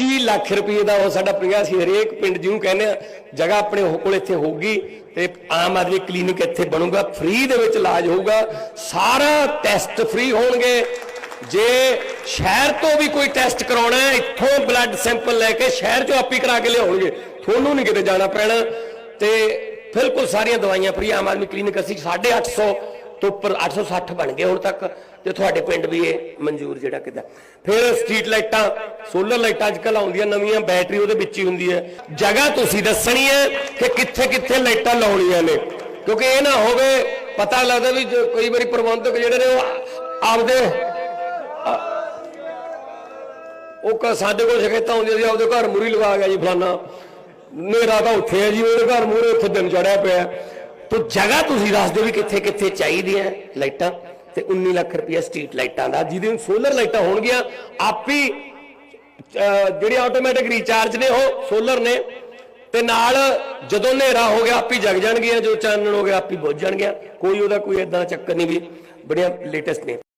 25 ਲੱਖ ਰੁਪਏ ਦਾ ਉਹ ਸਾਡਾ ਪ੍ਰਯਾਸ ਸੀ, ਹਰੇਕ ਪਿੰਡ ਜਿਹਨੂੰ ਕਹਿੰਦੇ ਆ, ਜਗ੍ਹਾ ਆਪਣੇ ਕੋਲ ਇੱਥੇ ਹੋਊਗੀ ਤੇ ਆਮ ਆਦਮੀ ਕਲੀਨਿਕ ਇੱਥੇ ਬਣੂਗਾ, ਫ੍ਰੀ ਦੇ ਵਿੱਚ ਇਲਾਜ ਹੋਊਗਾ, ਸਾਰਾ ਟੈਸਟ ਫ੍ਰੀ ਹੋਣਗੇ। ਜੇ ਸ਼ਹਿਰ ਤੋਂ ਵੀ ਕੋਈ ਟੈਸਟ ਕਰਾਉਣਾ ਹੈ, ਇੱਥੋਂ ਬਲੱਡ ਸੈਂਪਲ ਲੈ ਕੇ ਸ਼ਹਿਰ ਚੋਂ ਆਪੀ ਕਰਾ ਕੇ ਲਿਆਉਣਗੇ, ਤੁਹਾਨੂੰ ਨਹੀਂ ਕਿਤੇ ਜਾਣਾ ਪੈਣਾ। ਤੇ ਬਿਲਕੁਲ ਸਾਰੀਆਂ ਦਵਾਈਆਂ ਫ੍ਰੀ, ਆਮ ਆਦਮੀ ਕਲੀਨਿਕ ਅਸੀਂ 850 ਤੋਂ ਉੱਪਰ 860 ਬਣ ਗਏ ਹੁਣ ਤੱਕ, ਤੇ ਤੁਹਾਡੇ ਪਿੰਡ ਵੀ ਇਹ ਮਨਜ਼ੂਰ ਜਿਹੜਾ ਕਿਦਾ। ਫਿਰ ਸਟਰੀਟ ਲਾਈਟਾਂ ਸੋਲਰ ਲਾਈਟਾਂ ਅੱਜਕੱਲ ਆਉਂਦੀਆਂ, ਨਵੀਆਂ ਬੈਟਰੀ ਉਹਦੇ ਵਿੱਚ ਹੀ ਹੁੰਦੀ ਹੈ। ਜਗ੍ਹਾ ਤੁਸੀਂ ਦੱਸਣੀ ਹੈ ਕਿ ਕਿੱਥੇ ਕਿੱਥੇ ਲਾਈਟਾਂ ਲਾਉਣੀਆਂ ਨੇ। ਕਿਉਂਕਿ ਇਹ ਨਾ ਹੋਵੇ, ਪਤਾ ਲੱਗਦਾ ਵੀ ਕਈ ਵਾਰੀ ਪ੍ਰਬੰਧਕ ਜਿਹੜੇ ਨੇ ਉਹ ਆਪਦੇ ਉਹ ਕ ਸਾਡੇ ਕੋਲ ਸ਼ਿਕਾਇਤਾਂ ਆਉਂਦੀਆਂ ਸੀ, ਆਪਦੇ ਘਰ ਮੂਰੀ ਲਵਾ ਗਿਆ ਜੀ ਫਲਾਨਾ। ਮੇਰਾ ਤਾਂ ਉੱਥੇ ਹੈ ਜੀ, ਉਹਦੇ ਘਰ ਮੂਰੇ ਉੱਥੇ ਦਿਨ ਚੜਿਆ ਪਿਆ। ਤੋ ਜਗ੍ਹਾ ਤੁਸੀਂ ਦੱਸ ਦਿਓ ਵੀ ਕਿੱਥੇ ਕਿੱਥੇ ਚਾਹੀਦੀਆਂ ਲਾਈਟਾਂ। ਤੇ 19 ਲੱਖ ਰੁਪਏ ਸਟਰੀਟ ਲਾਈਟਾਂ ਦਾ, ਜਿਹਦੇ ਸੋਲਰ ਲਾਈਟਾਂ ਹੋਣਗੀਆਂ, ਆਪੀ ਅਹ ਜਿਹੜੇ ਆਟੋਮੈਟਿਕ ਰੀਚਾਰਜ ਨੇ ਉਹ ਸੋਲਰ ਨੇ। ਤੇ ਨਾਲ ਜਦੋਂ ਹਨੇਰਾ ਹੋ ਗਿਆ, ਆਪੀ ਜਗ ਜਾਣਗੀਆਂ, ਜੋ ਚਾਨਣ ਹੋ ਗਿਆ, ਆਪੀ ਬੁੱਝ ਜਾਣਗੀਆਂ। ਕੋਈ ਉਹਦਾ ਕੋਈ ਇਦਾਂ ਚੱਕਰ ਨਹੀਂ ਵੀ, ਬੜੀਆਂ ਲੇਟੈਸਟ ਨੇ।